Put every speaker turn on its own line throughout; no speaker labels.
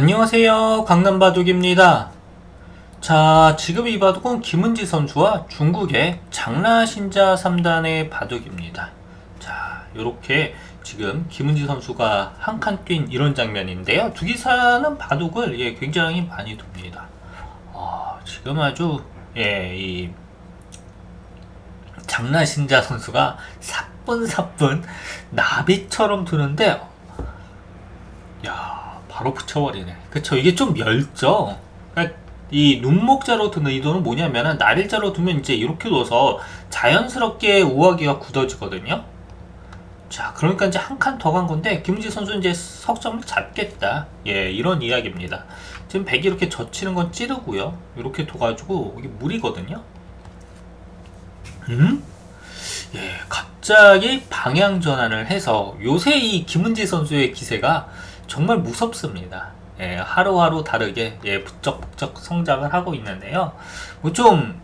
안녕하세요. 강남바둑입니다. 자, 지금 이 바둑은 김은지 선수와 중국의 장라신자 3단의 바둑입니다. 자, 요렇게 지금 김은지 선수가 한 칸 뛴 이런 장면인데요. 두 기사는 바둑을 예, 굉장히 많이 둡니다. 어, 지금 아주 예, 이 장라신자 선수가 사뿐사뿐 나비처럼 두는데 야 바로 붙여버리네. 그쵸. 이게 좀 멸죠. 그러니까 이 눈목자로 두는 의도는 뭐냐면은 날일자로 두면 이제 이렇게 둬서 자연스럽게 우아기가 굳어지거든요. 자, 그러니까 이제 한 칸 더 간 건데 김은지 선수 이제 석점을 잡겠다. 예, 이런 이야기입니다. 지금 백이 이렇게 젖히는 건 찌르고요. 이렇게 둬가지고 이게 물이거든요. 음? 예, 갑자기 방향 전환을 해서 요새 이 김은지 선수의 기세가 정말 무섭습니다. 예, 하루하루 다르게 예, 부쩍부쩍 성장을 하고 있는데요. 뭐 좀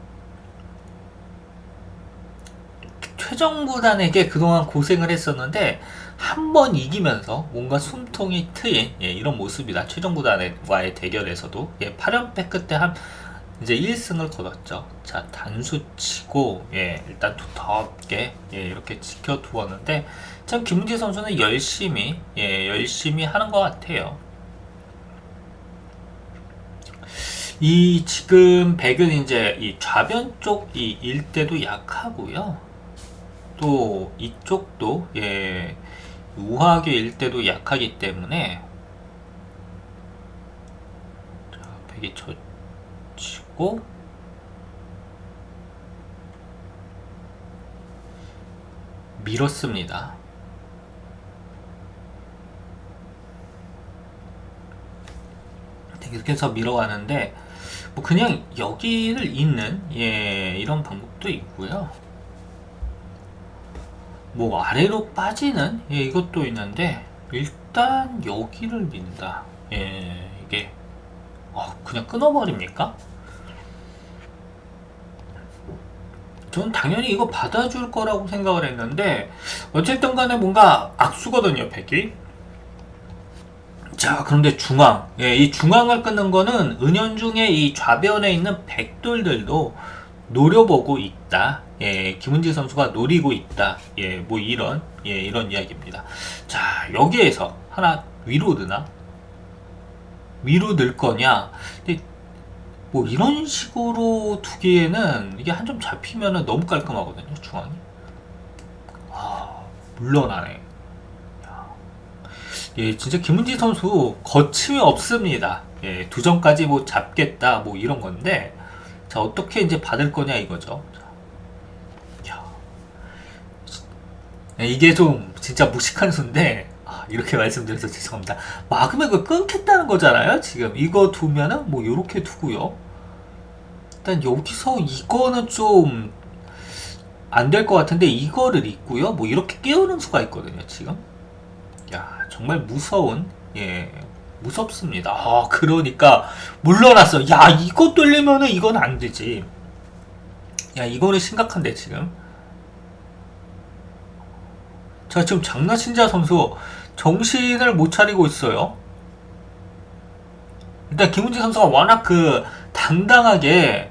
최정구단에게 그동안 고생을 했었는데 한 번 이기면서 뭔가 숨통이 트인 예, 이런 모습이다. 최정구단과의 대결에서도 예, 8연패 끝에 한 이제 1승을 거뒀죠. 자, 단수 치고, 예, 일단 두텁게, 예, 이렇게 지켜두었는데, 참, 김은지 선수는 열심히, 예, 열심히 하는 것 같아요. 이, 지금, 백은 이제, 이 좌변 쪽, 이 일대도 약하고요. 또, 이쪽도, 예, 우하교 일대도 약하기 때문에, 자, 백이 저, 치고 밀었습니다. 이렇게 해서 밀어가는데 뭐 그냥 여기를 잇는 예 이런 방법도 있고요. 뭐 아래로 빠지는 예 이것도 있는데 일단 여기를 민다. 예 이게 어, 그냥 끊어버립니까? 전 당연히 이거 받아줄 거라고 생각을 했는데 어쨌든 간에 뭔가 악수거든요 백이. 자 그런데 중앙. 예, 이 중앙을 끊는 거는 은연중에 이 좌변에 있는 백돌들도 노려보고 있다. 예, 김은지 선수가 노리고 있다. 예, 뭐 이런 예, 이런 이야기입니다. 자 여기에서 하나 위로 드나? 위로 늘 거냐? 근데 뭐 이런 식으로 두기에는 이게 한 점 잡히면은 너무 깔끔하거든요 중앙이. 아 물러나네 야. 예 진짜 김은지 선수 거침이 없습니다. 예, 두 점까지 뭐 잡겠다 뭐 이런 건데 자 어떻게 이제 받을 거냐 이거죠. 자, 야. 예, 이게 좀 진짜 무식한 수인데 아, 이렇게 말씀드려서 죄송합니다. 그 끊겠다는 거잖아요. 지금 이거 두면은 뭐 이렇게 두고요. 일단 여기서 이거는 좀 안 될 것 같은데 이거를 있고요. 뭐 이렇게 깨우는 수가 있거든요. 지금. 야 정말 무서운 예 무섭습니다. 아 그러니까 물러났어. 야 이거 뚫리면은 이건 안 되지. 야 이거는 심각한데 지금. 자 지금 장나신자 선수 정신을 못 차리고 있어요. 일단 김은지 선수가 워낙 그 당당하게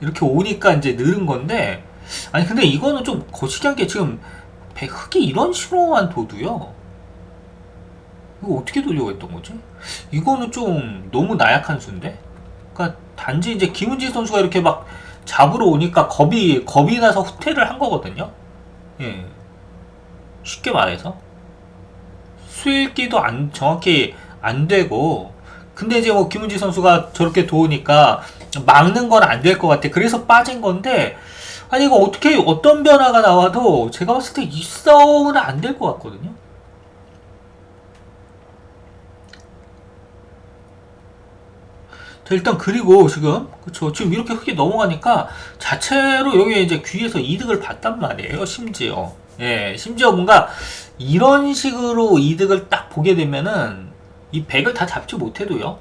이렇게 오니까 이제 늘은 건데 아니 근데 이거는 좀 거시기한 게 지금 배 흑이 이런 식으로만 둬도요. 이거 어떻게 돌려고 했던 거지? 이거는 좀 너무 나약한 수인데? 그러니까 단지 이제 김은지 선수가 이렇게 막 잡으러 오니까 겁이 겁이 나서 후퇴를 한 거거든요. 예. 쉽게 말해서 수익기도 안 정확히 안 되고 근데 이제 뭐 김은지 선수가 저렇게 도우니까 막는 건 안 될 것 같아. 그래서 빠진 건데 아니 이거 어떻게 어떤 변화가 나와도 제가 봤을 때 이 싸움은 안 될 것 같거든요. 자, 일단 그리고 지금 그쵸 지금 이렇게 흙이 넘어가니까 자체로 여기 이제 귀에서 이득을 봤단 말이에요. 심지어 예 심지어 뭔가 이런 식으로 이득을 딱 보게 되면은 이 100을 다 잡지 못해도요.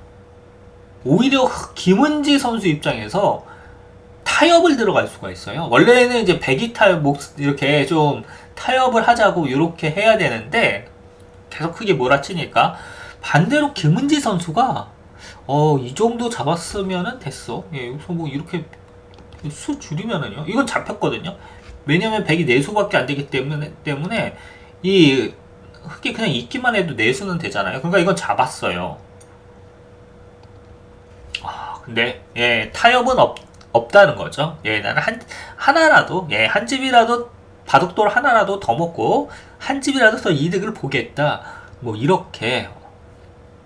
오히려 김은지 선수 입장에서 타협을 들어갈 수가 있어요. 원래는 이제 100이 탈, 목, 이렇게 좀 타협을 하자고 이렇게 해야 되는데, 계속 크게 몰아치니까 반대로 김은지 선수가 어, 이 정도 잡았으면은 됐어. 예, 여기서 뭐 이렇게 수 줄이면은요. 이건 잡혔거든요. 왜냐면 100이 4수밖에 안 되기 때문에, 때문에 이 흙이 그냥 있기만 해도 4수는 되잖아요. 그러니까 이건 잡았어요. 아, 근데, 예, 타협은 없, 없다는 거죠. 예, 나는 한, 하나라도, 예, 한 집이라도, 바둑돌 하나라도 더 먹고, 한 집이라도 더 이득을 보겠다. 뭐, 이렇게,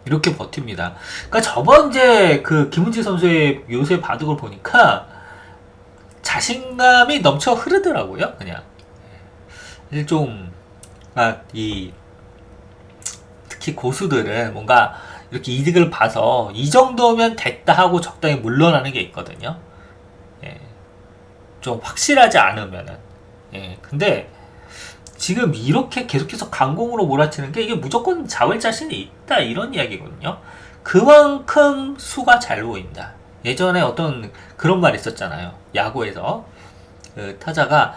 이렇게 버팁니다. 그러니까 저번 이제 그 김은지 선수의 요새 바둑을 보니까, 자신감이 넘쳐 흐르더라고요, 그냥. 예, 좀, 아, 이, 특히 고수들은 뭔가 이렇게 이득을 봐서 이 정도면 됐다 하고 적당히 물러나는 게 있거든요. 예. 좀 확실하지 않으면은. 예. 근데 지금 이렇게 계속해서 강공으로 몰아치는 게 이게 무조건 잡을 자신이 있다 이런 이야기거든요. 그만큼 수가 잘 보인다. 예전에 어떤 그런 말 있었잖아요. 야구에서 그 타자가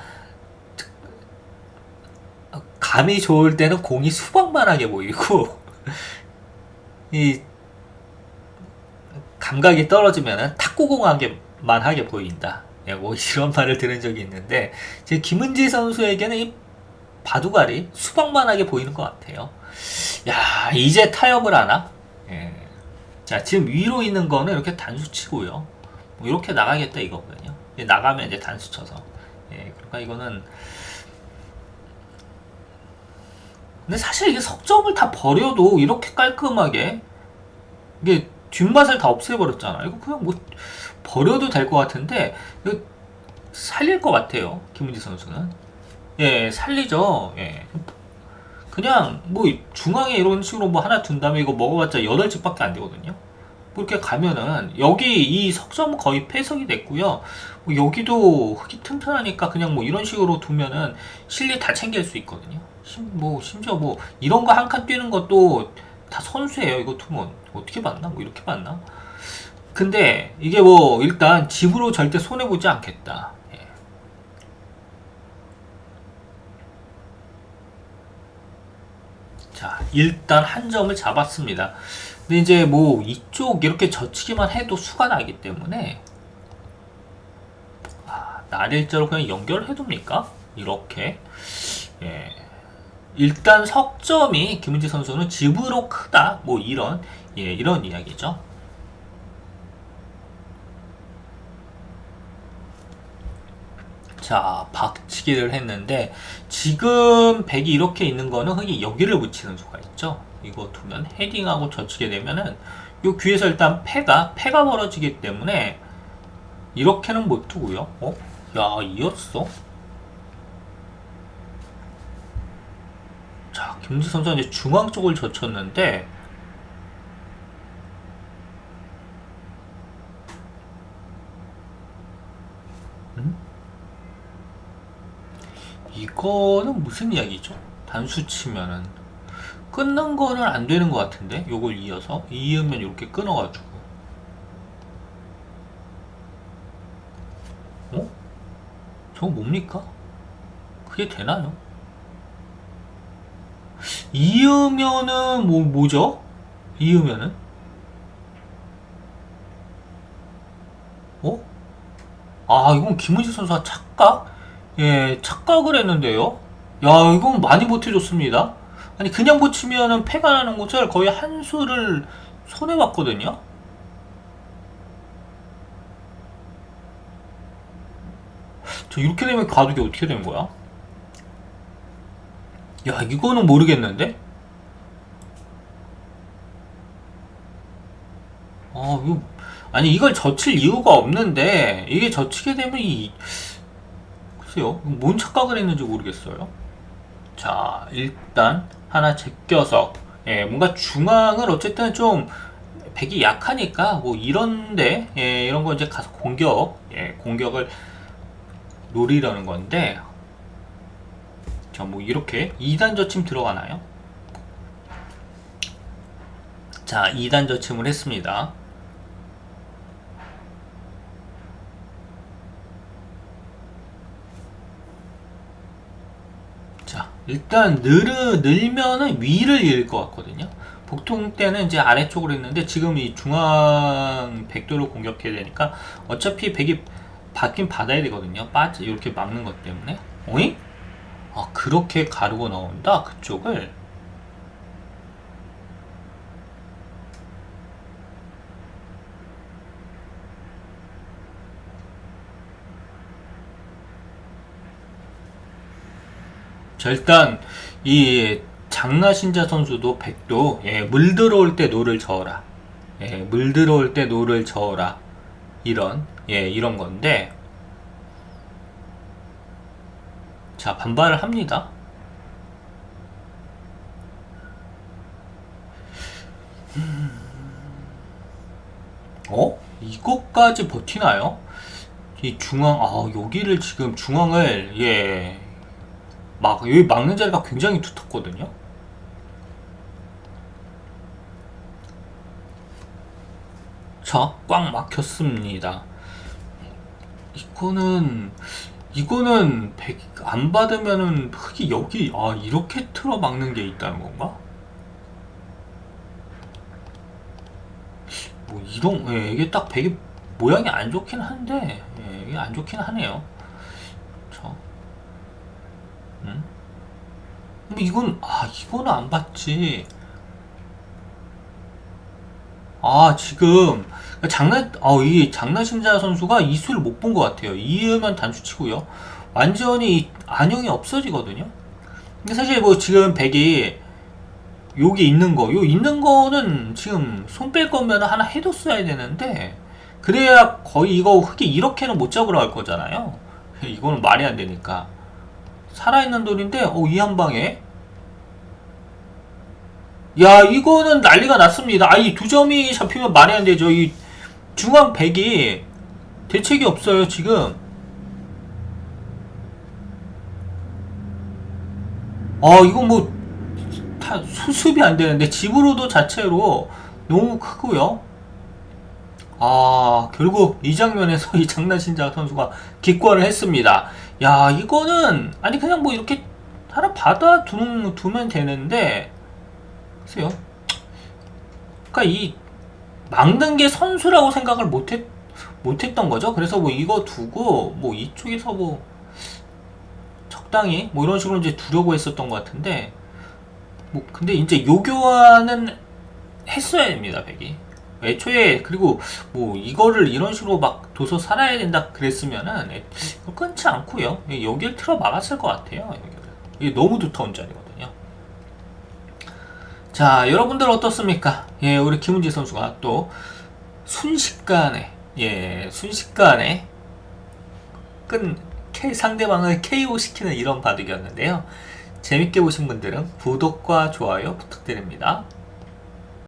감이 좋을 때는 공이 수박만하게 보이고 이 감각이 떨어지면은 탁구공하게만 하게 보인다. 예, 뭐 이런 말을 들은 적이 있는데 지금 김은지 선수에게는 이 바둑알이 수박만하게 보이는 것 같아요. 야 이제 타협을 하나? 예. 자 지금 위로 있는 거는 이렇게 단수 치고요. 뭐 이렇게 나가겠다 이거거든요. 나가면 이제 단수 쳐서. 예, 그러니까 이거는 근데 사실 이게 석점을 다 버려도 이렇게 깔끔하게 이게 뒷맛을 다 없애버렸잖아. 이거 그냥 뭐 버려도 될 것 같은데 이거 살릴 것 같아요. 김은지 선수는. 예, 살리죠. 예. 그냥 뭐 중앙에 이런 식으로 뭐 하나 둔 다음에 이거 먹어봤자 8집밖에 안 되거든요. 뭐 이렇게 가면은 여기 이 석점 거의 폐석이 됐고요. 뭐 여기도 흙이 튼튼하니까 그냥 뭐 이런 식으로 두면은 실리 다 챙길 수 있거든요. 심, 뭐 심지어 뭐 이런 거 한 칸 뛰는 것도 다 선수예요. 이거 두면 어떻게 봤나? 뭐 이렇게 봤나? 근데 이게 뭐 일단 집으로 절대 손해 보지 않겠다. 예. 자, 일단 한 점을 잡았습니다. 근데 이제 뭐 이쪽 이렇게 젖히기만 해도 수가 나기 때문에 아, 날일자로 그냥 연결해 둡니까? 이렇게 예. 일단 석점이 김은지 선수는 집으로 크다 뭐 이런 예 이런 이야기죠. 자 박치기를 했는데 지금 백이 이렇게 있는 거는 흙이 여기를 붙이는 수가 있죠. 이거 두면 헤딩하고 젖히게 되면은 요 귀에서 일단 패가 패가 벌어지기 때문에 이렇게는 못 두고요. 어? 야 이었어? 자 김지 선수가 이제 중앙 쪽을 젖혔는데 이거는 무슨 이야기죠? 단수 치면은 끊는 거는 안 되는 것 같은데 요걸 이어서 이으면 이렇게 끊어가지고 어? 저거 뭡니까? 그게 되나요? 이으면은 뭐 뭐죠? 이으면은 어? 아 이건 김은지 선수가 착각? 예 착각을 했는데요 야 이건 많이 못해줬습니다 아니 그냥 붙이면은 패가 나는 곳을 거의 한 수를 손해 봤거든요. 저 이렇게 되면 가격이 어떻게 된 거야? 야 이거는 모르겠는데? 아 이거 아니 이걸 젖힐 이유가 없는데 이게 젖히게 되면 이 글쎄요 뭔 착각을 했는지 모르겠어요. 자 일단 하나 제껴서 예, 뭔가 중앙을 어쨌든 좀 백이 약하니까 뭐 이런데 예, 이런 거 이제 가서 공격 예, 공격을 노리려는 건데 자 뭐 이렇게 2단 저침 들어가나요? 자 2단 저침을 했습니다. 자 일단 늘으 늘면은 위를 잃을 것 같거든요. 보통 때는 이제 아래쪽으로 있는데 지금 이 중앙 백도를 공격해야 되니까 어차피 백이 받긴 받아야 되거든요. 빠지 이렇게 막는 것 때문에. 오잉? 아 그렇게 가르고 나온다 그쪽을. 자, 일단 이 장나신자 선수도 백도 예, 물 들어올 때 노를 저어라. 예, 물 들어올 때 노를 저어라. 이런 예, 이런 건데 자, 반발을 합니다. 음. 어? 이것까지 버티나요? 이 중앙, 아, 여기를 지금 중앙을, 예, 막 여기 막는 자리가 굉장히 두텁거든요. 자, 꽉 막혔습니다. 이거는 이거는 100 안 받으면은 흙이 여기 아 이렇게 틀어 막는 게 있다는 건가? 뭐 이런 예, 이게 딱 100이 모양이 안 좋긴 한데 예, 이게 안 좋긴 하네요. 자, 음? 뭐 이건 아 이거는 안 받지. 아 지금 장난 아이 장나신자 선수가 이 수를 못 본 것 같아요. 이으면 단수치고요. 완전히 안형이 없어지거든요. 근데 사실 뭐 지금 백이 여기 있는 거, 요 있는 거는 지금 손 뺄 거면 하나 해뒀어야 되는데 그래야 거의 이거 흙이 이렇게는 못 잡으러 갈 거잖아요. 이거는 말이 안 되니까 살아있는 돌인데 어, 이 한 방에 야 이거는 난리가 났습니다. 아 이 두 점이 잡히면 말이 안 되죠. 이 중앙 백이 대책이 없어요 지금. 아 이거 뭐다 수습이 안 되는데 집으로도 자체로 너무 크고요. 아 결국 이 장면에서 이 장난신자 선수가 기권을 했습니다. 야 이거는 아니 그냥 뭐 이렇게 하나 받아 두면 되는데 글쎄요. 그러니까 이 막는 게 선수라고 생각을 못했 못했던 거죠. 그래서 뭐 이거 두고 뭐 이쪽에서 뭐 적당히 뭐 이런 식으로 이제 두려고 했었던 것 같은데 뭐 근데 이제 요 교환은 했어야 됩니다 백이 애초에 그리고 뭐 이거를 이런 식으로 막 둬서 살아야 된다 그랬으면은 끊지 않고요 여기를 틀어 막았을 것 같아요. 이게 너무 두터운 자리거든요 자 여러분들 어떻습니까? 예 우리 김은지 선수가 또 순식간에 예 순식간에 끈 K 상대방을 KO 시키는 이런 바둑이었는데요. 재밌게 보신 분들은 구독과 좋아요 부탁드립니다